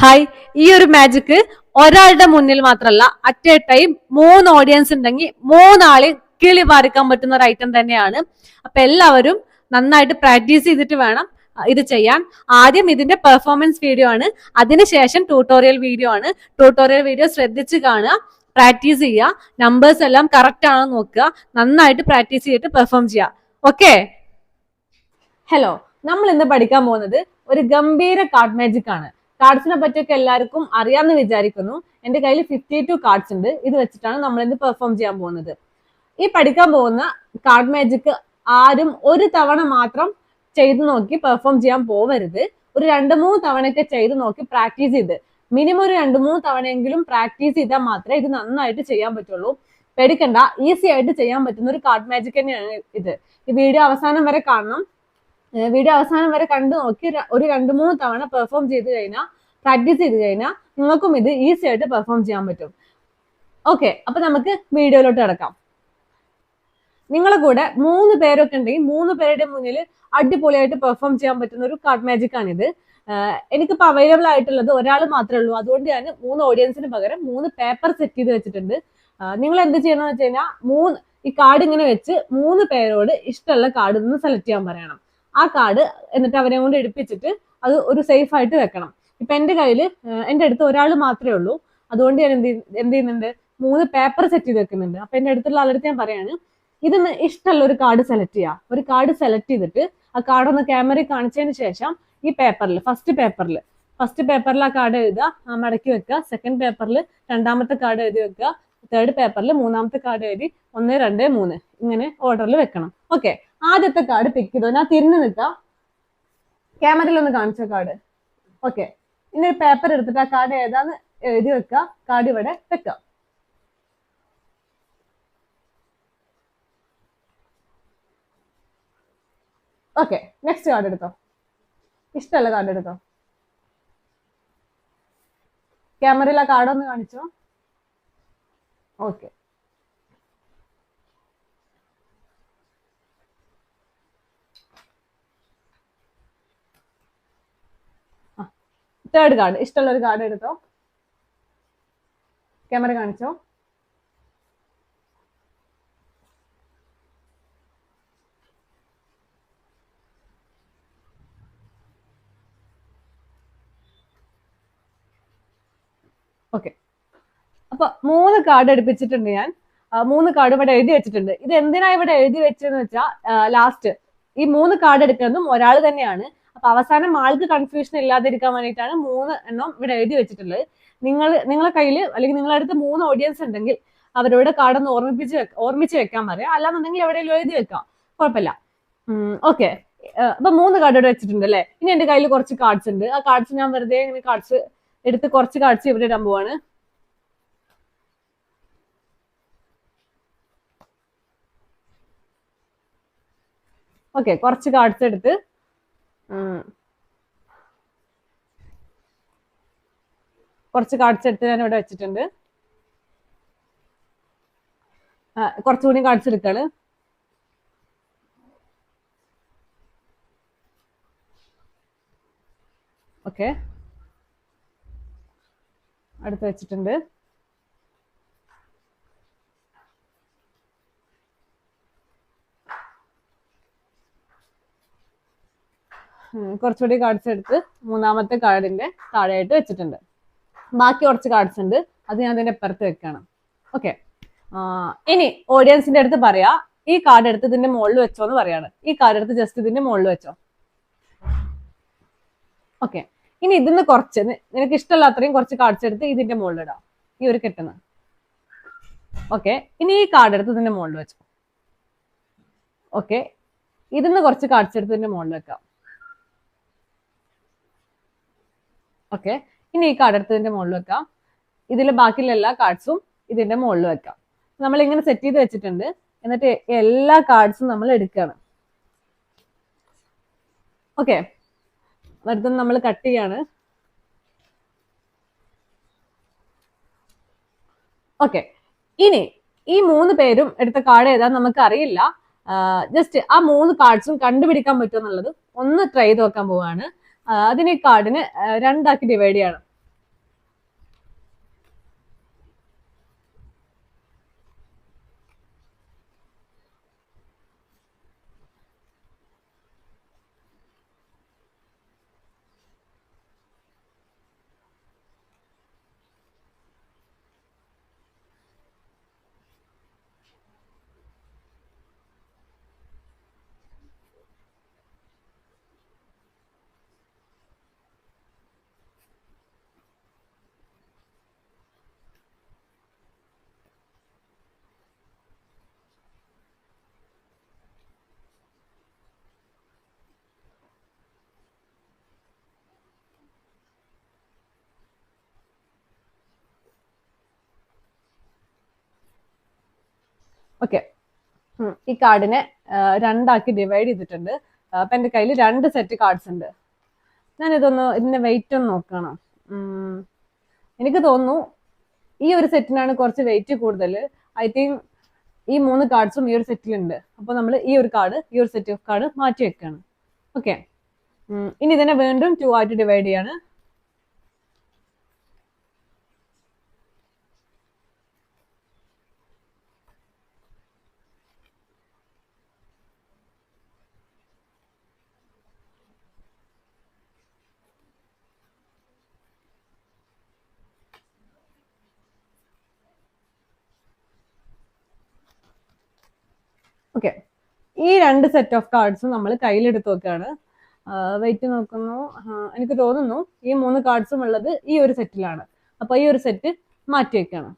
Hi ഈ ഒരു magic ഒരാളുടെ മുന്നിൽ മാത്രമല്ല അറ്റ് എ ടൈം മൂന്ന് ഓഡിയൻസ് ഉണ്ടെങ്കിൽ മൂന്നാളെ കിളി പാറിക്കാൻ പറ്റുന്ന ഒരു ഐറ്റം തന്നെയാണ്. അപ്പൊ എല്ലാവരും നന്നായിട്ട് പ്രാക്ടീസ് ചെയ്തിട്ട് വേണം ഇത് ചെയ്യാൻ. ആദ്യം ഇതിന്റെ പെർഫോമൻസ് വീഡിയോ ആണ്. അതിനുശേഷം ട്യൂട്ടോറിയൽ വീഡിയോ ആണ്. ട്യൂട്ടോറിയൽ വീഡിയോ ശ്രദ്ധിച്ച് കാണുക പ്രാക്ടീസ് ചെയ്യുക. നമ്പേഴ്സ് എല്ലാം കറക്റ്റ് ആണോ നോക്കുക. നന്നായിട്ട് പ്രാക്ടീസ് ചെയ്തിട്ട് പെർഫോം ചെയ്യുക. ഓക്കെ ഹലോ നമ്മൾ ഇന്ന് പഠിക്കാൻ പോകുന്നത് ഒരു ഗംഭീര കാർഡ് മാജിക് ആണ്. കാർഡ്സിനെ പറ്റിയൊക്കെ എല്ലാവർക്കും അറിയാമെന്ന് വിചാരിക്കുന്നു. എന്റെ കയ്യിൽ ഫിഫ്റ്റി ടു കാർഡ്സ് ഉണ്ട്. ഇത് വെച്ചിട്ടാണ് നമ്മൾ ഇന്ന് പെർഫോം ചെയ്യാൻ പോകുന്നത്. ഈ പഠിക്കാൻ പോകുന്ന കാർഡ് മാജിക് ആരും ഒരു തവണ മാത്രം ചെയ്തു നോക്കി പെർഫോം ചെയ്യാൻ പോവരുത്. ഒരു രണ്ട് മൂന്ന് തവണയൊക്കെ ചെയ്ത് നോക്കി പ്രാക്ടീസ് ചെയ്ത്. മിനിമം ഒരു രണ്ട് മൂന്ന് തവണയെങ്കിലും പ്രാക്ടീസ് ചെയ്താൽ മാത്രമേ ഇത് നന്നായിട്ട് ചെയ്യാൻ പറ്റുള്ളൂ. പേടിക്കണ്ട ഈസി ആയിട്ട് ചെയ്യാൻ പറ്റുന്ന ഒരു കാർഡ് മാജിക് തന്നെയാണ് ഇത്. ഈ വീഡിയോ അവസാനം വരെ കാണണം. വീഡിയോ അവസാനം വരെ കണ്ടു നോക്കി. ഒരു രണ്ട് മൂന്ന് തവണ പെർഫോം ചെയ്ത് കഴിഞ്ഞാൽ പ്രാക്ടീസ് ചെയ്ത് കഴിഞ്ഞാൽ നിങ്ങൾക്കും ഇത് ഈസി ആയിട്ട് പെർഫോം ചെയ്യാൻ പറ്റും. ഓക്കെ അപ്പൊ നമുക്ക് വീഡിയോയിലോട്ട് കിടക്കാം. നിങ്ങളെ കൂടെ മൂന്ന് പേരൊക്കെ ഉണ്ടെങ്കിൽ മൂന്ന് പേരുടെ മുന്നിൽ അടിപൊളിയായിട്ട് പെർഫോം ചെയ്യാൻ പറ്റുന്ന ഒരു കാർഡ് മാജിക് ആണിത്. ആഹ് എനിക്കിപ്പോ അവൈലബിൾ ആയിട്ടുള്ളത് ഒരാൾ മാത്രമേ ഉള്ളൂ. അതുകൊണ്ട് ഞാൻ മൂന്ന് ഓഡിയൻസിന് പകരം മൂന്ന് പേപ്പർ സെറ്റ് ചെയ്ത് വെച്ചിട്ടുണ്ട്. നിങ്ങൾ എന്ത് ചെയ്യണമെന്ന് വെച്ച് കഴിഞ്ഞാൽ മൂന്ന് ഈ കാർഡ് ഇങ്ങനെ വെച്ച് മൂന്ന് പേരോട് ഇഷ്ടമുള്ള കാർഡ് നിന്ന് സെലക്ട് ചെയ്യാൻ പറയണം. ആ കാർഡ് എന്നിട്ട് അവരെ കൊണ്ട് എടുപ്പിച്ചിട്ട് അത് ഒരു സേഫ് ആയിട്ട് വെക്കണം. ഇപ്പൊ എന്റെ കയ്യിൽ എന്റെ അടുത്ത് ഒരാൾ മാത്രമേ ഉള്ളൂ. അതുകൊണ്ട് ഞാൻ എന്ത് എന്ത് ചെയ്യുന്നുണ്ട്? മൂന്ന് പേപ്പർ സെറ്റ് ചെയ്ത് വെക്കുന്നുണ്ട്. അപ്പൊ എന്റെ അടുത്തുള്ള ആളടുത്ത് ഞാൻ പറയാണ് ഇതിന്ന് ഇഷ്ടമുള്ള ഒരു കാർഡ് സെലക്ട് ചെയ്യുക ഒരു കാർഡ് സെലക്ട് ചെയ്തിട്ട് ആ കാർഡ് ഒന്ന് ക്യാമറയിൽ കാണിച്ചതിന് ശേഷം ഈ പേപ്പറിൽ ഫസ്റ്റ് പേപ്പറിൽ ഫസ്റ്റ് പേപ്പറിൽ ആ കാർഡ് എഴുതുക മടക്കി വെക്കുക സെക്കൻഡ് പേപ്പറിൽ രണ്ടാമത്തെ കാർഡ് എഴുതി വെക്കുക തേർഡ് പേപ്പറിൽ മൂന്നാമത്തെ കാർഡ് എഴുതി ഒന്ന് രണ്ട് മൂന്ന് ഇങ്ങനെ ഓർഡറിൽ വെക്കണം. ഓക്കെ ആദ്യത്തെ കാർഡ് പിക്ക് ചെയ്തോ? ഞാൻ തിരിഞ്ഞു നിൽക്കാം. ക്യാമറയിൽ ഒന്ന് കാണിച്ച കാർഡ് ഓക്കെ ഇനി ഒരു പേപ്പർ എടുത്തിട്ട് ആ കാർഡ് ഏതാന്ന് എഴുതി വെക്കുക കാർഡ് ഇവിടെ വെക്കാം. ഓക്കെ നെക്സ്റ്റ് കാർഡ് എടുത്തോ? ഇഷ്ടമല്ല കാർഡ് എടുത്തോ? ക്യാമറയിൽ ആ കാർഡ് ഒന്ന് കാണിച്ചോ? ഓക്കെ തേർഡ് കാർഡ് ഇഷ്ടമുള്ള ഒരു കാർഡ് എടുത്തോ? ക്യാമറ കാണിച്ചോ? ഓക്കെ അപ്പൊ മൂന്ന് കാർഡ് എടുപ്പിച്ചിട്ടുണ്ട് ഞാൻ. മൂന്ന് കാർഡ് ഇവിടെ എഴുതി വെച്ചിട്ടുണ്ട്. ഇത് എന്തിനാ ഇവിടെ എഴുതി വെച്ചതെന്ന് വെച്ചാൽ ലാസ്റ്റ് ഈ മൂന്ന് കാർഡ് എടുക്കുന്നതും ഒരാൾ തന്നെയാണ്. അപ്പൊ അവസാനം ആൾക്ക് കൺഫ്യൂഷൻ ഇല്ലാതിരിക്കാൻ വേണ്ടിയിട്ടാണ് മൂന്ന് എണ്ണം ഇവിടെ എഴുതി വെച്ചിട്ടുള്ളത്. നിങ്ങൾ നിങ്ങളുടെ കയ്യിൽ അല്ലെങ്കിൽ നിങ്ങളുടെ അടുത്ത് മൂന്ന് ഓഡിയൻസ് ഉണ്ടെങ്കിൽ അവരോട് കാർഡൊന്ന് ഓർമ്മിപ്പിച്ച് ഓർമ്മിച്ച് വെക്കാൻ പറയാം. അല്ലാന്നുണ്ടെങ്കിൽ എവിടെയെങ്കിലും എഴുതി വെക്കാം. കുഴപ്പമില്ല. ഓക്കെ അപ്പൊ മൂന്ന് കാർഡ് ഇവിടെ വെച്ചിട്ടുണ്ട് അല്ലേ ഇനി എന്റെ കയ്യിൽ കുറച്ച് കാർഡ്സ് ഉണ്ട്. ആ കാർഡ്സ് ഞാൻ വെറുതെ ഇങ്ങനെ കാർഡ്സ് എടുത്ത് കുറച്ച് കാർഡ്സ് ഇവിടെ ഇടാൻ പോവാണ്. ഓക്കെ കുറച്ച് കാർഡ്സ് എടുത്ത് കുറച്ച് കാർഡ്സ് ഞാൻ ഇവിടെ വെച്ചിട്ടുണ്ട്. കുറച്ചുകൂടി കാർഡ്സ് ഓക്കെ അടുത്ത് വെച്ചിട്ടുണ്ട്. കുറച്ചുകൂടി കാർഡ്സ് എടുത്ത് മൂന്നാമത്തെ കാർഡിന്റെ താഴെയായിട്ട് വെച്ചിട്ടുണ്ട്. ബാക്കി കുറച്ച് കാർഡ്സ് ഉണ്ട്. അത് ഞാൻ അതിന്റെ അപ്പുറത്ത് വെക്കണം. ഓക്കെ ഇനി ഓഡിയൻസിന്റെ അടുത്ത് പറയാ. ഈ കാർഡ് എടുത്ത് ഇതിന്റെ മുകളിൽ വെച്ചോ എന്ന് പറയാണ്. ഈ കാർഡ് എടുത്ത് ജസ്റ്റ് ഇതിന്റെ മുകളിൽ വെച്ചോ. ഓക്കെ ഇനി ഇതിന്ന് കുറച്ച് നിനക്ക് ഇഷ്ടമല്ലാത്രയും കുറച്ച് കാർഡ്സ് എടുത്ത് ഇതിന്റെ മുകളിൽ ഇടാം. ഈ ഒരു കെട്ടുന്ന ഓക്കെ ഇനി ഈ കാർഡ് എടുത്ത് ഇതിന്റെ മുകളിൽ വെച്ചോ. ഓക്കെ ഇതിന്ന് കുറച്ച് കാർഡ്സ് എടുത്ത് ഇതിന്റെ മുകളിൽ വെക്കാം. ഓക്കെ. ഇനി ഈ കാർഡ് എടുത്തതിന്റെ മുകളിൽ വെക്കാം. ഇതിൽ ബാക്കിയുള്ള എല്ലാ കാർഡ്സും ഇതിന്റെ മുകളിൽ വെക്കാം. നമ്മൾ ഇങ്ങനെ സെറ്റ് ചെയ്ത് വെച്ചിട്ടുണ്ട്. എന്നിട്ട് എല്ലാ കാർഡ്സും നമ്മൾ എടുക്കുകയാണ്. ഓക്കെ. വെറുതെ നമ്മൾ കട്ട് ചെയ്യാണ്. ഓക്കെ. ഇനി ഈ മൂന്ന് പേരും എടുത്ത കാർഡ് ഏതാ നമുക്ക് അറിയില്ല. ജസ്റ്റ് ആ മൂന്ന് കാർഡ്സും കണ്ടുപിടിക്കാൻ പറ്റുമെന്നുള്ളത് ഒന്ന് ട്രൈ ചെയ്ത് നോക്കാൻ പോവാണ്. അതിന് കാർഡിന് രണ്ടാക്കി ഡിവൈഡ് ചെയ്യണം. ഓക്കെ ഈ കാർഡിനെ രണ്ടാക്കി ഡിവൈഡ് ചെയ്തിട്ടുണ്ട്. അപ്പൊ എന്റെ കയ്യിൽ രണ്ട് സെറ്റ് കാർഡ്സ് ഉണ്ട്. ഞാൻ ഇതൊന്ന് ഇതിന്റെ വെയിറ്റ് ഒന്ന് നോക്കണം. എനിക്ക് തോന്നുന്നു ഈ ഒരു സെറ്റിനാണ് കുറച്ച് വെയിറ്റ് കൂടുതൽ. ഐ തിങ്ക് ഈ മൂന്ന് കാർഡ്സും ഈ ഒരു സെറ്റിലുണ്ട് അപ്പോൾ നമ്മൾ ഈ ഒരു കാർഡ് ഈ ഒരു സെറ്റ് ഓഫ് കാർഡ് മാറ്റി വെക്കുകയാണ് ഓക്കെ ഇനി ഇതിനെ വീണ്ടും ടു ആയിട്ട് ഡിവൈഡ് ചെയ്യാണ്. ഓക്കെ ഈ രണ്ട് സെറ്റ് ഓഫ് കാർഡ്സും നമ്മൾ കയ്യിലെടുത്ത് നോക്കുകയാണ് വെയിറ്റ് നോക്കുന്നു. എനിക്ക് തോന്നുന്നു ഈ മൂന്ന് കാർഡ്സും ഉള്ളത് ഈ ഒരു സെറ്റിലാണ് അപ്പൊ ഈ ഒരു സെറ്റ് മാറ്റി വെക്കുകയാണ്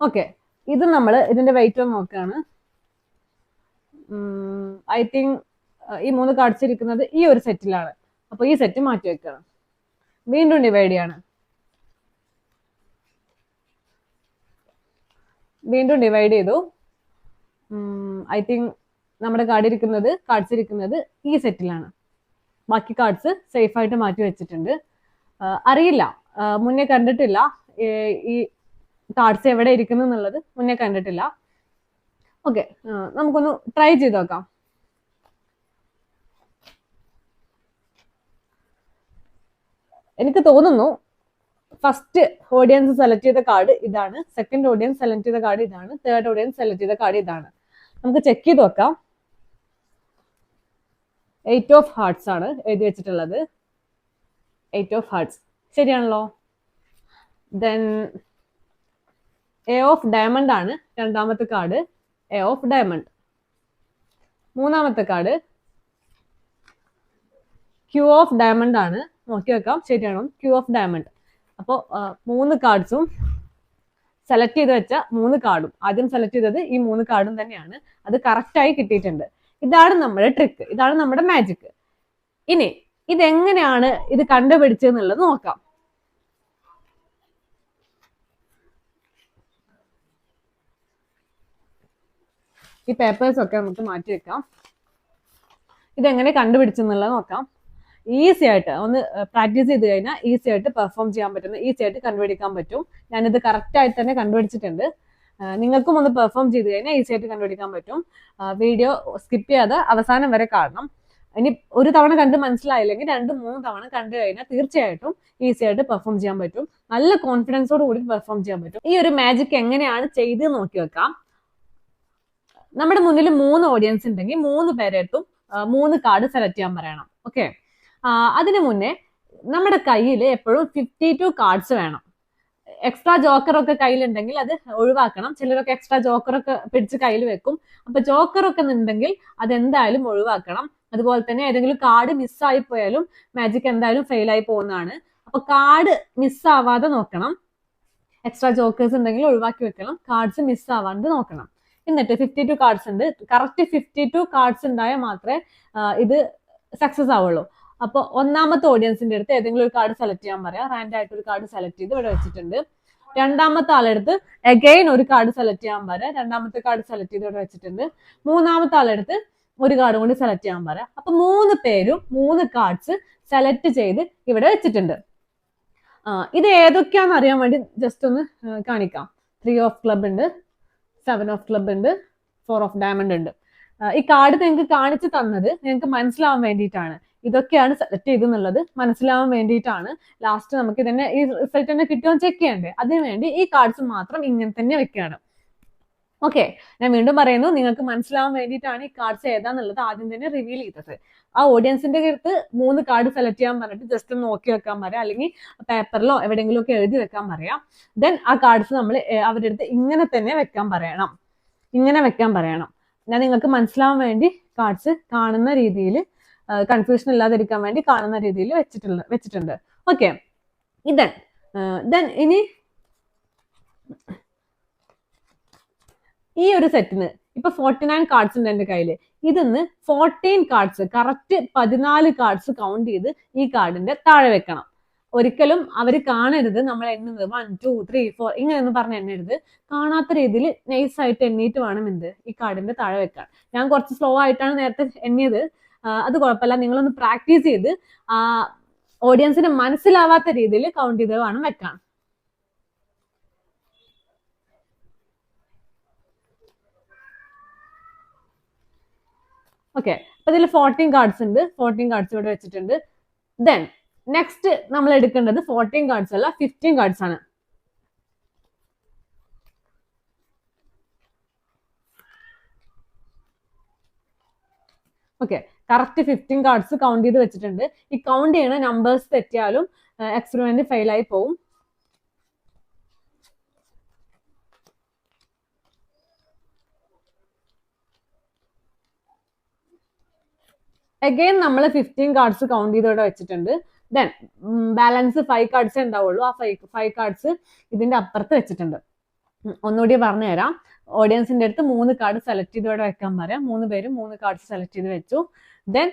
ഓക്കെ ഇത് നമ്മൾ ഇതിന്റെ വെയിറ്റ് നോക്കുകയാണ് ഐ തിങ്ക് ഈ മൂന്ന് കാർഡ്സ് ഇരിക്കുന്നത് ഈ ഒരു സെറ്റിലാണ് അപ്പൊ ഈ സെറ്റ് മാറ്റി വെക്കണം. വീണ്ടും ഡിവൈഡ് ചെയ്യണം. വീണ്ടും ഡിവൈഡ് ചെയ്തു. ഐ തിങ്ക് നമ്മുടെ കാർഡ് ഇരിക്കുന്നത് ഈ സെറ്റിലാണ് ബാക്കി കാർഡ്സ് സേഫ് ആയിട്ട് മാറ്റി വെച്ചിട്ടുണ്ട്. അറിയില്ല. മുന്നേ കണ്ടിട്ടില്ല. ഈ കാർഡ്സ് എവിടെ ഇരിക്കുന്നു എന്നുള്ളത് മുന്നേ കണ്ടിട്ടില്ല. ഓക്കെ നമുക്കൊന്ന് ട്രൈ ചെയ്ത് നോക്കാം. എനിക്ക് തോന്നുന്നു ഫസ്റ്റ് ഓഡിയൻസ് സെലക്ട് ചെയ്ത കാർഡ് ഇതാണ്. സെക്കൻഡ് ഓഡിയൻസ് സെലക്ട് ചെയ്ത കാർഡ് ഇതാണ്. തേർഡ് ഓഡിയൻസ് സെലക്ട് ചെയ്ത കാർഡ് ഇതാണ്. നമുക്ക് ചെക്ക് ചെയ്ത് നോക്കാം. എയ്റ്റ് ഓഫ് ഹാർട്സ് ആണ് എഴുതി വെച്ചിട്ടുള്ളത്. എയ്റ്റ് ഓഫ് ഹാർട്സ് ശരിയാണല്ലോ? ദെൻ എ ഓഫ് ഡയമണ്ട് ആണ് രണ്ടാമത്തെ കാർഡ് എ ഓഫ് ഡയമണ്ട് മൂന്നാമത്തെ കാർഡ് ക്യൂ ഓഫ് ഡയമണ്ട് ആണ് നോക്കി വെക്കാം. ശരിയാണോ. ക്യൂ ഓഫ് ഡയമണ്ട് അപ്പോൾ മൂന്ന് കാർഡ്സും സെലക്ട് ചെയ്ത് വെച്ച മൂന്ന് കാർഡും ആദ്യം സെലക്ട് ചെയ്തത് ഈ മൂന്ന് കാർഡും തന്നെയാണ്. അത് കറക്റ്റായി കിട്ടിയിട്ടുണ്ട്. ഇതാണ് നമ്മുടെ ട്രിക്ക് ഇതാണ് നമ്മുടെ മാജിക് ഇനി ഇതെങ്ങനെയാണ് ഇത് കണ്ടുപിടിച്ചെന്നുള്ളത് നോക്കാം. ഈ പേപ്പേഴ്സ് ഒക്കെ നമുക്ക് മാറ്റി വെക്കാം. ഇതെങ്ങനെ കണ്ടുപിടിച്ചെന്നുള്ളത് നോക്കാം. ഈസി ആയിട്ട് ഒന്ന് പ്രാക്ടീസ് ചെയ്ത് കഴിഞ്ഞാൽ ഈസി ആയിട്ട് പെർഫോം ചെയ്യാൻ പറ്റുന്ന ഈസി ആയിട്ട് കണ്ടുപിടിക്കാൻ പറ്റും. ഞാനിത് കറക്റ്റ് ആയിട്ട് തന്നെ കണ്ടുപിടിച്ചിട്ടുണ്ട്. നിങ്ങൾക്കും ഒന്ന് പെർഫോം ചെയ്ത് കഴിഞ്ഞാൽ ഈസി ആയിട്ട് കണ്ടുപിടിക്കാൻ പറ്റും. വീഡിയോ സ്കിപ്പ് ചെയ്യാതെ അവസാനം വരെ കാണണം. ഇനി ഒരു തവണ കണ്ട് മനസ്സിലായില്ലെങ്കിൽ രണ്ട് മൂന്ന് തവണ കണ്ടു കഴിഞ്ഞാൽ തീർച്ചയായിട്ടും ഈസി ആയിട്ട് പെർഫോം ചെയ്യാൻ പറ്റും. നല്ല കോൺഫിഡൻസോട് കൂടി പെർഫോം ചെയ്യാൻ പറ്റും. ഈ ഒരു മാജിക് എങ്ങനെയാണ് ചെയ്ത് നോക്കി വെക്കാം. നമ്മുടെ മുന്നിൽ മൂന്ന് ഓഡിയൻസ് ഉണ്ടെങ്കിൽ മൂന്ന് പേരെടുത്തും മൂന്ന് കാർഡ് സെലക്ട് ചെയ്യാൻ പറയണം. ഓക്കെ അതിനു മുന്നേ നമ്മുടെ കയ്യിൽ എപ്പോഴും ഫിഫ്റ്റി ടു കാർഡ്സ് വേണം. എക്സ്ട്രാ ജോക്കർ ഒക്കെ കയ്യിലുണ്ടെങ്കിൽ അത് ഒഴിവാക്കണം. ചിലരൊക്കെ എക്സ്ട്രാ ജോക്കർ ഒക്കെ പിടിച്ച് കയ്യിൽ വെക്കും. അപ്പൊ ജോക്കർ ഒക്കെ ഉണ്ടെങ്കിൽ അതെന്തായാലും ഒഴിവാക്കണം. അതുപോലെ തന്നെ ഏതെങ്കിലും കാർഡ് മിസ്സായി പോയാലും മാജിക് എന്തായാലും ഫെയിൽ ആയി പോകുന്നതാണ്. അപ്പൊ കാർഡ് മിസ്സാവാതെ നോക്കണം. എക്സ്ട്രാ ജോക്കേഴ്സ് ഉണ്ടെങ്കിൽ ഒഴിവാക്കി വെക്കണം. കാർഡ്സ് മിസ്സാവാണ്ട് നോക്കണം. എന്നിട്ട് ഫിഫ്റ്റി ടു കാർഡ്സ് ഉണ്ട്. കറക്റ്റ് ഫിഫ്റ്റി ടു കാർഡ്സ് ഉണ്ടായാൽ മാത്രമേ ഇത് സക്സസ് ആവുള്ളൂ. അപ്പോൾ ഒന്നാമത്തെ ഓഡിയൻസിന്റെ അടുത്ത് ഏതെങ്കിലും ഒരു കാർഡ് സെലക്ട് ചെയ്യാൻ പറയാം. റാൻഡ് ആയിട്ട് ഒരു കാർഡ് സെലക്ട് ചെയ്ത് ഇവിടെ വെച്ചിട്ടുണ്ട്. രണ്ടാമത്തെ ആളെടുത്ത് അഗൈൻ ഒരു കാർഡ് സെലക്ട് ചെയ്യാൻ പറയാം. രണ്ടാമത്തെ കാർഡ് സെലക്ട് ചെയ്ത് ഇവിടെ വെച്ചിട്ടുണ്ട്. മൂന്നാമത്തെ ആളെടുത്ത് ഒരു കാർഡ് കൊണ്ട് സെലക്ട് ചെയ്യാൻ പറയാം. അപ്പൊ മൂന്ന് പേരും മൂന്ന് കാർഡ്സ് സെലക്ട് ചെയ്ത് ഇവിടെ വെച്ചിട്ടുണ്ട്. ഇത് ഏതൊക്കെയാണെന്ന് അറിയാൻ വേണ്ടി ജസ്റ്റ് ഒന്ന് കാണിക്കാം. ത്രീ ഓഫ് ക്ലബ് ഉണ്ട് സെവൻ ഓഫ് ക്ലബ് ഉണ്ട് ഫോർ ഓഫ് ഡയമണ്ട് ഉണ്ട്. ഈ കാർഡ് നിങ്ങൾക്ക് കാണിച്ചു തന്നത് നിങ്ങൾക്ക് മനസ്സിലാവാൻ വേണ്ടിയിട്ടാണ്. ഇതൊക്കെയാണ് സെലക്ട് ചെയ്തെന്നുള്ളത് മനസ്സിലാവാൻ വേണ്ടിയിട്ടാണ്. ലാസ്റ്റ് നമുക്ക് ഇതിനെ ഈ റിസൾട്ട് തന്നെ കിട്ടുമോ ചെക്ക് ചെയ്യണ്ടേ? അതിനുവേണ്ടി ഈ കാർഡ്സ് മാത്രം ഇങ്ങനെ തന്നെ വെക്കുകയാണ് ഓക്കെ ഞാൻ വീണ്ടും പറയുന്നു നിങ്ങൾക്ക് മനസ്സിലാവാൻ വേണ്ടിയിട്ടാണ് ഈ കാർഡ്സ് ഏതാന്നുള്ളത് ആദ്യം തന്നെ റിവീൽ ചെയ്തത്. ആ ഓഡിയൻസിന്റെ അടുത്ത് മൂന്ന് കാർഡ് സെലക്ട് ചെയ്യാൻ പറഞ്ഞിട്ട് ജസ്റ്റ് ഒന്ന് നോക്കി വെക്കാൻ പറയാം. അല്ലെങ്കിൽ പേപ്പറിലോ എവിടെയെങ്കിലും ഒക്കെ എഴുതി വെക്കാൻ പറയാം. ദെൻ ആ കാർഡ്സ് നമ്മൾ അവരുടെ അടുത്ത് ഇങ്ങനെ തന്നെ വെക്കാൻ പറയണം. ഇങ്ങനെ വെക്കാൻ പറയണം. ഞാൻ നിങ്ങൾക്ക് മനസ്സിലാവാൻ വേണ്ടി കാർഡ്സ് കാണുന്ന രീതിയിൽ കൺഫ്യൂഷൻ ഇല്ലാതിരിക്കാൻ വേണ്ടി കാണുന്ന രീതിയിൽ വെച്ചിട്ടുള്ള വെച്ചിട്ടുണ്ട്. ഓക്കെ ഇതൻ ദെൻ ഇനി ഈ ഒരു സെറ്റിന് ഇപ്പൊ ഫോർട്ടി നയൻ കാർഡ്സ് ഉണ്ട് എന്റെ കയ്യിൽ ഇതിന്ന് ഫോർട്ടീൻ കാർഡ്സ് കറക്റ്റ് പതിനാല് കാർഡ്സ് കൗണ്ട് ചെയ്ത് ഈ കാർഡിന്റെ താഴെ വെക്കണം. ഒരിക്കലും അവർ കാണരുത് നമ്മൾ എണ്ണുന്നത്. വൺ ടു ത്രീ ഫോർ ഇങ്ങനെയൊന്നും പറഞ്ഞ് എണ്ണരുത്. കാണാത്ത രീതിയിൽ നൈസ് ആയിട്ട് എണ്ണീട്ട് വേണം എന്ത്? ഈ കാർഡിന്റെ താഴെ വെക്കാൻ. ഞാൻ കുറച്ച് സ്ലോ ആയിട്ടാണ് നേരത്തെ എണ്ണിയത്. അത് കുഴപ്പമില്ല. നിങ്ങളൊന്ന് പ്രാക്ടീസ് ചെയ്ത് ഓഡിയൻസിന് മനസ്സിലാവാത്ത രീതിയിൽ കൗണ്ട് ചെയ്ത് വേണം വെക്കാൻ. ഓക്കെ അപ്പൊ ഇതിൽ ഫോർട്ടീൻ കാർഡ്സ് ഉണ്ട്. ഫോർട്ടീൻ കാർഡ്സ് ഇവിടെ വെച്ചിട്ടുണ്ട്. ദെൻ നെക്സ്റ്റ് നമ്മൾ എടുക്കേണ്ടത് ഫോർട്ടീൻ കാർഡ്സ് അല്ല ഫിഫ്റ്റീൻ കാർഡ്സ് ആണ്. Okay correct fifteen cards count ചെയ്ത് വെച്ചിട്ടുണ്ട്. ഈ കൗണ്ട് ചെയ്യണ നമ്പേഴ്സ് തെറ്റിയാലും എക്സ്പെരിമെന്റ് ഫെയിൽ ആയി പോവും. അഗെയിൻ നമ്മൾ ഫിഫ്റ്റീൻ കാർഡ്സ് കൗണ്ട് ചെയ്തോടെ വെച്ചിട്ടുണ്ട്. ദെൻ ബാലൻസ് ഫൈവ് കാർഡ്സ് ഉണ്ടാവുള്ളൂ. ആ ഫൈവ് ഫൈവ് കാർഡ്സ് ഇതിന്റെ അപ്പുറത്ത് വെച്ചിട്ടുണ്ട്. ഒന്നുകൂടി പറഞ്ഞു തരാം ഓഡിയൻസിന്റെ അടുത്ത് മൂന്ന് കാർഡ് സെലക്ട് ചെയ്ത് ഇവിടെ വെക്കാൻ പറയാം. മൂന്ന് പേരും മൂന്ന് കാർഡ് സെലക്ട് ചെയ്ത് വെച്ചു. ദെൻ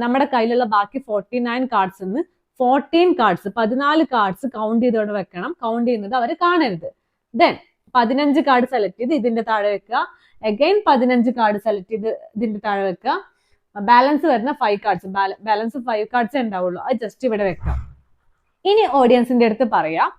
നമ്മുടെ കയ്യിലുള്ള ബാക്കി ഫോർട്ടി നയൻ കാർഡ്സ് നിന്ന് ഫോർട്ടീൻ കാർഡ്സ് പതിനാല് കാർഡ്സ് കൗണ്ട് ചെയ്തോടെ വെക്കണം. കൗണ്ട് ചെയ്യുന്നത് അവർ കാണരുത്. ദെൻ പതിനഞ്ച് കാർഡ് സെലക്ട് ചെയ്ത് ഇതിന്റെ താഴെ വെക്കുക. അഗൈൻ പതിനഞ്ച് കാർഡ് സെലക്ട് ചെയ്ത് ഇതിന്റെ താഴെ വെക്കുക. ബാലൻസ് വരുന്ന five cards balance five cards ഉണ്ടാവുള്ളൂ. അത് ജസ്റ്റ് ഇവിടെ വെക്കാം. ഇനി ഓഡിയൻസിന്റെ അടുത്ത് പറയാം.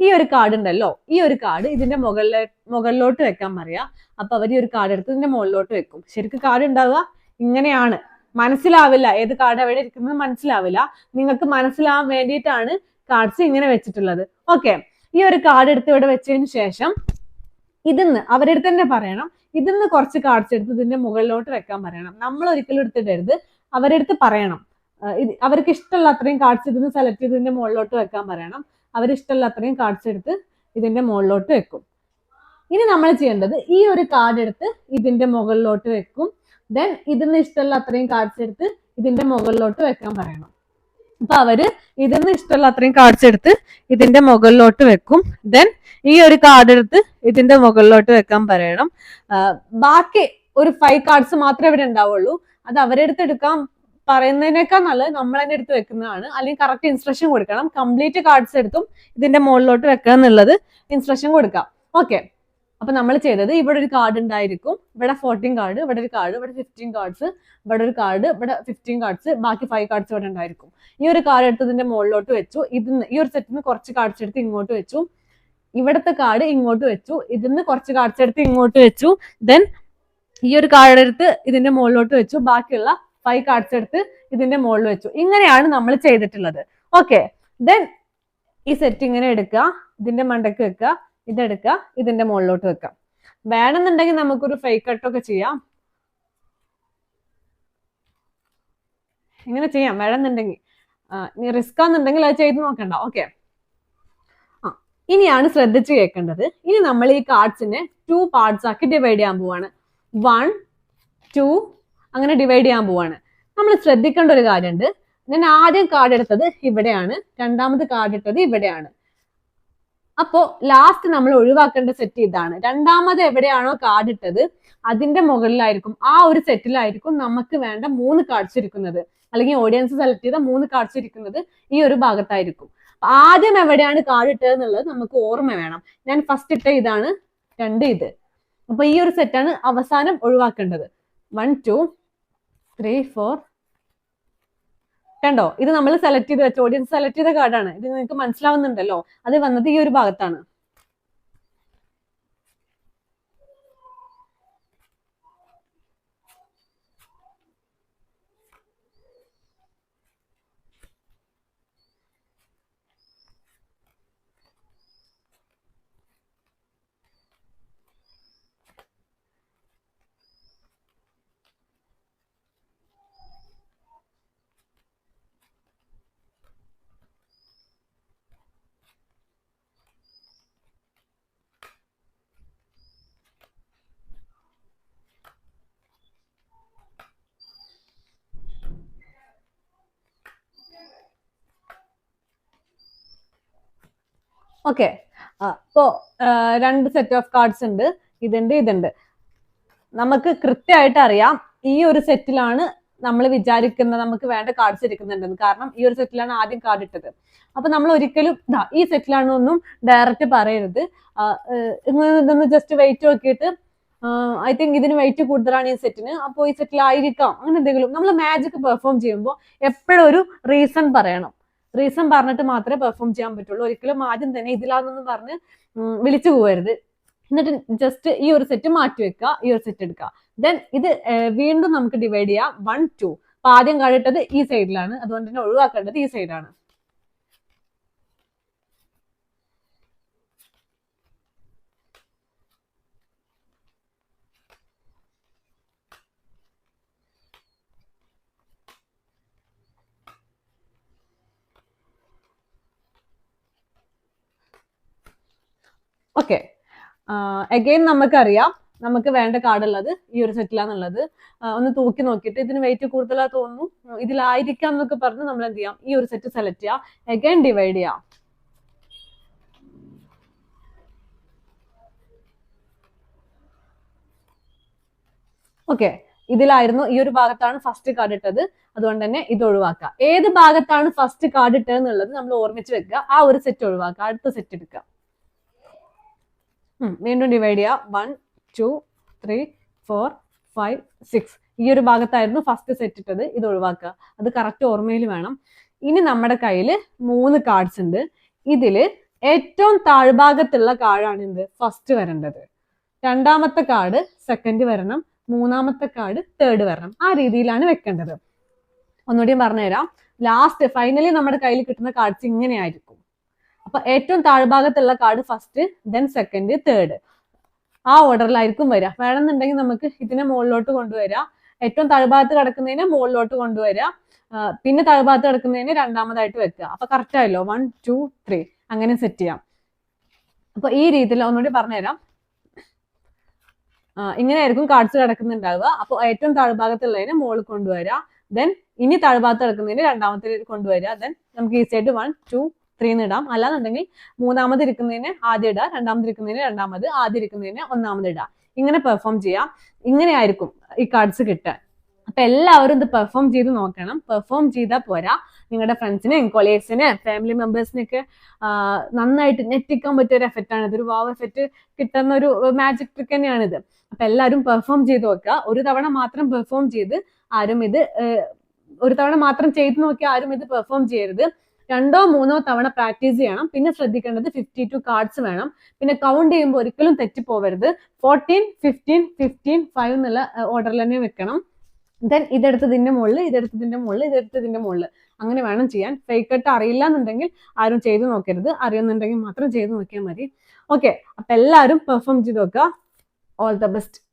ഈ ഒരു കാർഡ് ഉണ്ടല്ലോ ഈ ഒരു കാർഡ് ഇതിന്റെ മുകളിലെ മുകളിലോട്ട് വെക്കാൻ പറയാ. അപ്പൊ അവർ ഈ ഒരു കാർഡ് എടുത്ത് ഇതിന്റെ മുകളിലോട്ട് വെക്കും. ശരിക്കും കാർഡ് ഉണ്ടാവുക? ഇങ്ങനെയാണ്. മനസ്സിലാവില്ല. ഏത് കാർഡ് എവിടെ ഇരിക്കുന്നത് മനസ്സിലാവില്ല. നിങ്ങൾക്ക് മനസ്സിലാവാൻ വേണ്ടിയിട്ടാണ് കാർഡ്സ് ഇങ്ങനെ വെച്ചിട്ടുള്ളത്. ഓക്കെ ഈ ഒരു കാർഡ് എടുത്ത് ഇവിടെ വെച്ചതിന് ശേഷം ഇതിന്ന് അവരുടെ തന്നെ പറയണം. ഇതിന്ന് കുറച്ച് കാർഡ്സ് എടുത്ത് ഇതിന്റെ മുകളിലോട്ട് വെക്കാൻ പറയണം. നമ്മൾ ഒരിക്കലും എടുത്തിടരുത്. അവരെടുത്ത് പറയണം. അവർക്ക് ഇഷ്ടമുള്ള അത്രയും കാർഡ്സ് ഇതിന്ന് സെലക്ട് ചെയ്ത് ഇതിന്റെ മുകളിലോട്ട് വെക്കാൻ പറയണം. അവർ ഇഷ്ടമുള്ള അത്രയും കാർഡ്സ് എടുത്ത് ഇതിന്റെ മുകളിലോട്ട് വെക്കും. ഇനി നമ്മൾ ചെയ്യേണ്ടത് ഈ ഒരു കാർഡ് എടുത്ത് ഇതിന്റെ മുകളിലോട്ട് വെക്കും. ദെൻ ഇതിന് ഇഷ്ടമുള്ള അത്രയും കാർഡ്സ് എടുത്ത് ഇതിന്റെ മുകളിലോട്ട് വെക്കാൻ പറയണം. അപ്പൊ അവർ ഇതിന്ന് ഇഷ്ടമുള്ള അത്രയും കാർഡ്സ് എടുത്ത് ഇതിന്റെ മുകളിലോട്ട് വെക്കും. ദെൻ ഈ ഒരു കാർഡ് എടുത്ത് ഇതിന്റെ മുകളിലോട്ട് വെക്കാൻ പറയണം. ബാക്കി ഒരു ഫൈവ് കാർഡ്സ് മാത്രമേ ഇവിടെ ഉണ്ടാവുള്ളൂ. അത് അവരെടുത്ത് എടുക്കാൻ പറയുന്നതിനേക്കാൾ നല്ലത് നമ്മൾ തന്നെ എടുത്ത് വെക്കുന്നതാണ്. അല്ലെങ്കിൽ കറക്റ്റ് ഇൻസ്ട്രക്ഷൻ കൊടുക്കണം. കംപ്ലീറ്റ് കാർഡ്സ് എടുത്തും ഇതിന്റെ മുകളിലോട്ട് വെക്കുക എന്നുള്ളത് ഇൻസ്ട്രക്ഷൻ കൊടുക്കാം. ഓക്കെ അപ്പൊ നമ്മൾ ചെയ്തത് ഇവിടെ ഒരു കാർഡ് ഉണ്ടായിരിക്കും. ഇവിടെ ഫോർട്ടീൻ കാർഡ് ഇവിടെ ഒരു കാർഡ് ഇവിടെ ഫിഫ്റ്റീൻ കാർഡ്സ് ഇവിടെ ഒരു കാർഡ് ഇവിടെ ഫിഫ്റ്റീൻ കാർഡ്സ് ബാക്കി ഫൈവ് കാർഡ്സ് ഇവിടെ ഉണ്ടായിരിക്കും. ഈ ഒരു കാർഡ് എടുത്ത് ഇതിന്റെ മുകളിലോട്ട് വെച്ചു. ഇതിന്ന് ഈ ഒരു സെറ്റിൽ കുറച്ച് കാർഡ്സ് എടുത്ത് ഇങ്ങോട്ട് വെച്ചു. ഇവിടുത്തെ കാർഡ് ഇങ്ങോട്ട് വെച്ചു. ഇതിന്ന് കുറച്ച് കാർഡ്സ് എടുത്ത് ഇങ്ങോട്ട് വെച്ചു. ദെൻ ഈ ഒരു കാർഡ് എടുത്ത് ഇതിന്റെ മുകളിലോട്ട് വെച്ചു. ബാക്കിയുള്ള ഫൈവ് കാർഡ്സ് എടുത്ത് ഇതിന്റെ മുകളിൽ വെച്ചു. ഇങ്ങനെയാണ് നമ്മൾ ചെയ്തിട്ടുള്ളത്. ഓക്കെ ദെൻ ഈ സെറ്റ് ഇങ്ങനെ എടുക്കുക ഇതിന്റെ മണ്ടക്ക് വെക്കുക ഇതെടുക്കുക ഇതിന്റെ മുകളിലോട്ട് വെക്കുക. വേണമെന്നുണ്ടെങ്കിൽ നമുക്കൊരു ഫേക്ക് കട്ടൊക്കെ ചെയ്യാം. ഇങ്ങനെ ചെയ്യാം. വേണമെന്നുണ്ടെങ്കിൽ ഇനി റിസ്ക് ആണെന്നുണ്ടെങ്കിൽ അത് ചെയ്ത് നോക്കണ്ട. ഓക്കെ ആ ഇനിയാണ് ശ്രദ്ധിച്ച് കേൾക്കേണ്ടത്. ഇനി നമ്മൾ ഈ കാർഡ്സിനെ ടു പാർട്സ് ആക്കി ഡിവൈഡ് ചെയ്യാൻ പോവാണ്. വൺ ടു അങ്ങനെ ഡിവൈഡ് ചെയ്യാൻ പോവാണ്. നമ്മൾ ശ്രദ്ധിക്കേണ്ട ഒരു കാര്യമുണ്ട്. ഞാൻ ആദ്യം കാർഡ് എടുത്തത് ഇവിടെയാണ്. രണ്ടാമത് കാർഡ് ഇട്ടത് ഇവിടെയാണ്. അപ്പോ ലാസ്റ്റ് നമ്മൾ ഒഴിവാക്കേണ്ട സെറ്റ് ഇതാണ്. രണ്ടാമത് എവിടെയാണോ കാർഡ് ഇട്ടത് അതിന്റെ മുകളിലായിരിക്കും ആ ഒരു സെറ്റിലായിരിക്കും നമുക്ക് വേണ്ട മൂന്ന് കാർഡ്സ് ഇരിക്കുന്നത്. അല്ലെങ്കിൽ ഓഡിയൻസ് സെലക്ട് ചെയ്ത മൂന്ന് കാർഡ്സ് ഇരിക്കുന്നത് ഈ ഒരു ഭാഗത്തായിരിക്കും. ആദ്യം എവിടെയാണ് കാർഡ് ഇട്ടത് എന്നുള്ളത് നമുക്ക് ഓർമ്മ വേണം. ഞാൻ ഫസ്റ്റ് ഇട്ട ഇതാണ് രണ്ട് ഇത്. അപ്പൊ ഈ ഒരു സെറ്റാണ് അവസാനം ഒഴിവാക്കേണ്ടത്. വൺ ടു ത്രീ ഫോർ കണ്ടോ? ഇത് നമ്മൾ സെലക്ട് ചെയ്ത് വെച്ച ഓഡിയൻസ് സെലക്ട് ചെയ്ത കാർഡാണ് ഇത് നിങ്ങൾക്ക് മനസ്സിലാവുന്നുണ്ടല്ലോ. അത് വന്നത് ഈ ഒരു ഭാഗത്താണ്. ഓക്കെ അപ്പോ രണ്ട് സെറ്റ് ഓഫ് കാർഡ്സ് ഉണ്ട്. ഇതുണ്ട് ഇതുണ്ട്. നമുക്ക് കൃത്യമായിട്ട് അറിയാം ഈ ഒരു സെറ്റിലാണ് നമ്മൾ വിചാരിക്കുന്ന നമുക്ക് വേണ്ട കാർഡ്സ് ഇരിക്കുന്നുണ്ടെന്ന് കാരണം ഈ ഒരു സെറ്റിലാണ് ആദ്യം കാർഡ് ഇട്ടത്. അപ്പൊ നമ്മൾ ഒരിക്കലും ഈ സെറ്റിലാണെന്നൊന്നും ഡയറക്റ്റ് പറയരുത്. ഇതൊന്ന് ജസ്റ്റ് വെയിറ്റ് നോക്കിയിട്ട് ഐ തിങ്ക് ഇതിന് വെയിറ്റ് കൂടുതലാണ് ഈ സെറ്റിന്. അപ്പോൾ ഈ സെറ്റിലായിരിക്കാം. അങ്ങനെ എന്തെങ്കിലും നമ്മൾ മാജിക് പെർഫോം ചെയ്യുമ്പോൾ എപ്പോഴും ഒരു റീസൺ പറയണം. റീസൺ പറഞ്ഞിട്ട് മാത്രമേ പെർഫോം ചെയ്യാൻ പറ്റുള്ളൂ. ഒരിക്കലും ആദ്യം തന്നെ ഇതിലാണെന്ന് പറഞ്ഞ് വിളിച്ചു പോകരുത് എന്നിട്ട് ജസ്റ്റ് ഈ ഒരു സെറ്റ് മാറ്റി വെക്കുക ഈ ഒരു സെറ്റ് എടുക്കുക. ദെൻ ഇത് വീണ്ടും നമുക്ക് ഡിവൈഡ് ചെയ്യാം. വൺ ടു അപ്പൊ ആദ്യം കഴിട്ടത് ഈ സൈഡിലാണ് അതുകൊണ്ട് തന്നെ ഒഴിവാക്കേണ്ടത് ഈ സൈഡാണ് ഓക്കെ അഗെയിൻ നമുക്കറിയാം. നമുക്ക് വേണ്ട കാർഡുള്ളത് ഈ ഒരു സെറ്റിലാന്നുള്ളത്. ഒന്ന് തൂക്കി നോക്കിയിട്ട് ഇതിന് വെയിറ്റ് കൂടുതലാ തോന്നുന്നു. ഇതിലായിരിക്കാം എന്നൊക്കെ പറഞ്ഞ് നമ്മൾ എന്ത് ചെയ്യാം? ഈ ഒരു സെറ്റ് സെലക്ട് ചെയ്യാം. അഗൈൻ ഡിവൈഡ് ചെയ്യാം. ഓക്കെ ഇതിലായിരുന്നു ഈ ഒരു ഭാഗത്താണ് ഫസ്റ്റ് കാർഡ് ഇട്ടത്. അതുകൊണ്ട് തന്നെ ഇത് ഒഴിവാക്കുക ഏത് ഭാഗത്താണ് ഫസ്റ്റ് കാർഡ് ഇട്ടത് എന്നുള്ളത് നമ്മൾ ഓർമ്മിച്ച് വെക്കുക. ആ ഒരു സെറ്റ് ഒഴിവാക്കുക. അടുത്ത സെറ്റ് എടുക്കുക. വീണ്ടും ഡിവൈഡ് ചെയ്യുക one two three four five six ഈ ഒരു ഭാഗത്തായിരുന്നു ഫസ്റ്റ് സെറ്റ് ഇട്ടത്. ഇത് ഒഴിവാക്കുക. അത് കറക്റ്റ് ഓർമ്മയിൽ വേണം. ഇനി നമ്മുടെ കയ്യിൽ മൂന്ന് കാർഡ്സ് ഉണ്ട്. ഇതിൽ ഏറ്റവും താഴ്ഭാഗത്തുള്ള കാർഡാണ് എന്ത്? ഫസ്റ്റ് വരേണ്ടത്. രണ്ടാമത്തെ കാർഡ് സെക്കൻഡ് വരണം. മൂന്നാമത്തെ കാർഡ് തേർഡ് വരണം. ആ രീതിയിലാണ് വെക്കേണ്ടത്. ഒന്നുകൂടി പറഞ്ഞുതരാം. ലാസ്റ്റ് ഫൈനലി നമ്മുടെ കയ്യിൽ കിട്ടുന്ന കാർഡ്സ് ഇങ്ങനെയായിരിക്കും. അപ്പൊ ഏറ്റവും താഴ്ഭാഗത്തുള്ള card first then second third ആ ഓർഡറിലായിരിക്കും വരിക. വേണമെന്നുണ്ടെങ്കിൽ നമുക്ക് ഇതിനെ മുകളിലോട്ട് കൊണ്ടുവരാം ഏറ്റവും താഴ്ഭാഗത്ത് കിടക്കുന്നതിനെ മുകളിലോട്ട് കൊണ്ടുവരിക. പിന്നെ താഴ്ഭാഗത്ത് കിടക്കുന്നതിന് രണ്ടാമതായിട്ട് വെക്കുക. അപ്പൊ കറക്റ്റ് ആയല്ലോ. വൺ ടു ത്രീ അങ്ങനെ സെറ്റ് ചെയ്യാം. അപ്പൊ ഈ രീതിയിൽ ഒന്നുകൂടി പറഞ്ഞുതരാം. ഇങ്ങനെയായിരിക്കും കാർഡ്സ് കിടക്കുന്നുണ്ടാവുക. അപ്പോൾ ഏറ്റവും താഴ്ഭാഗത്തുള്ളതിനെ മുകളിൽ കൊണ്ടുവരിക. ദെൻ ഇനി താഴ്ഭാഗത്ത് കിടക്കുന്നതിന് രണ്ടാമത്തെ കൊണ്ടുവരിക. ദെൻ നമുക്ക് ഈസി ആയിട്ട് വൺ ടു ത്രീ എന്ന് ഇടാം. അല്ലാന്നുണ്ടെങ്കിൽ മൂന്നാമത് ഇരിക്കുന്നതിന് ആദ്യം ഇടുക രണ്ടാമത് ഇരിക്കുന്നതിന് രണ്ടാമത് ആദ്യം ഇരിക്കുന്നതിന് ഒന്നാമത് ഇടുക ഇങ്ങനെ പെർഫോം ചെയ്യാം. ഇങ്ങനെയായിരിക്കും ഈ കാർഡ്സ് കിട്ടുക അപ്പൊ എല്ലാവരും ഇത് പെർഫോം ചെയ്ത് നോക്കണം. പെർഫോം ചെയ്താൽ പോരാ. നിങ്ങളുടെ ഫ്രണ്ട്സിനെയും കൊളീഗ്സിനെ ഫാമിലി മെമ്പേഴ്സിനൊക്കെ നന്നായിട്ട് ഞെട്ടിക്കാൻ പറ്റിയ ഒരു എഫക്റ്റ് ആണ് ഇതൊരു വാവ് എഫക്റ്റ് കിട്ടുന്ന ഒരു മാജിക് ട്രിക്ക് തന്നെയാണിത്. അപ്പൊ എല്ലാവരും പെർഫോം ചെയ്ത് നോക്കുക. ഒരു തവണ മാത്രം പെർഫോം ചെയ്ത് ആരും ഇത് ഒരു തവണ മാത്രം ചെയ്ത് നോക്കിയാൽ ആരും ഇത് പെർഫോം ചെയ്യരുത്. രണ്ടോ മൂന്നോ തവണ പ്രാക്ടീസ് ചെയ്യണം. പിന്നെ ശ്രദ്ധിക്കേണ്ടത് ഫിഫ്റ്റി ടു കാർഡ്സ് വേണം. പിന്നെ കൗണ്ട് ചെയ്യുമ്പോൾ ഒരിക്കലും തെറ്റിപ്പോവരുത്. ഫോർട്ടീൻ ഫിഫ്റ്റീൻ ഫിഫ്റ്റീൻ ഫൈവ് എന്നുള്ള ഓർഡറിൽ തന്നെ വെക്കണം. ദെൻ ഇതെടുത്തതിന്റെ മുകളിൽ ഇതെടുത്തതിന്റെ മുകളിൽ ഇതെടുത്തതിന്റെ മുകളിൽ. അങ്ങനെ വേണം ചെയ്യാൻ. ഫേക്ക് കട്ട് അറിയില്ല എന്നുണ്ടെങ്കിൽ ആരും ചെയ്തു നോക്കരുത്. അറിയുന്നുണ്ടെങ്കിൽ മാത്രം ചെയ്തു നോക്കിയാൽ മതി. ഓക്കെ അപ്പൊ എല്ലാവരും പെർഫോം ചെയ്ത് നോക്കുക. All the best